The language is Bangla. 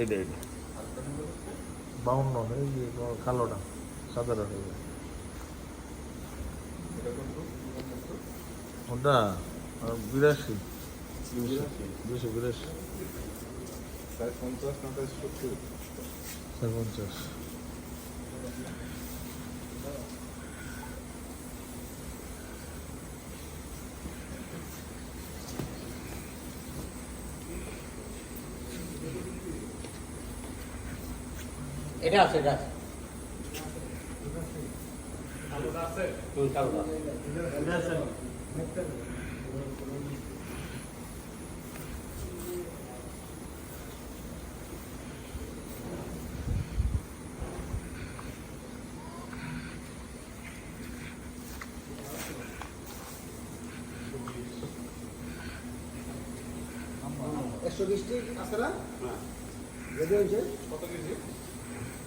এইটা এইটা। বাউন্ন, এই যে কালোটা, সাদাটা ওটা বিরাশি। দুশো বিরাশি। পঞ্চাশ নটায় সত্তর চার পঞ্চাশ। এটা আছে এটা আছে। একশো বিশটি আছে না? হয়েছে? কত কেজি?